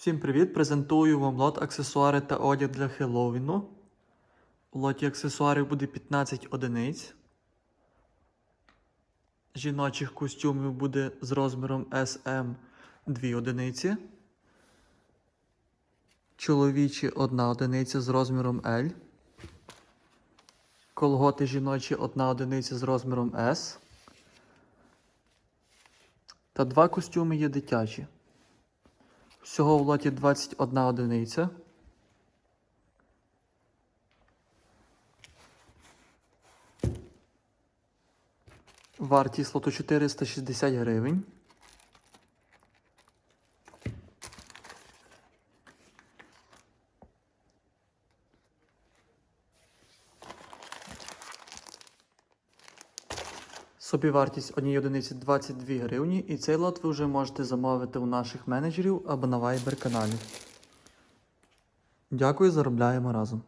Всім привіт! Презентую вам лот аксесуари та одяг для Хеллоуіну. У лоті аксесуарів буде 15 одиниць. Жіночих костюмів буде з розміром SM 2 одиниці. Чоловічі 1 одиниця з розміром L. Колготи жіночі 1 одиниця з розміром S. Та два костюми є дитячі. Всього в лоті 21 одиниця. Вартість лоту 460 гривень. Собівартість однієї одиниці 22 гривні, і цей лот ви вже можете замовити у наших менеджерів або на Viber каналі. Дякую, заробляємо разом.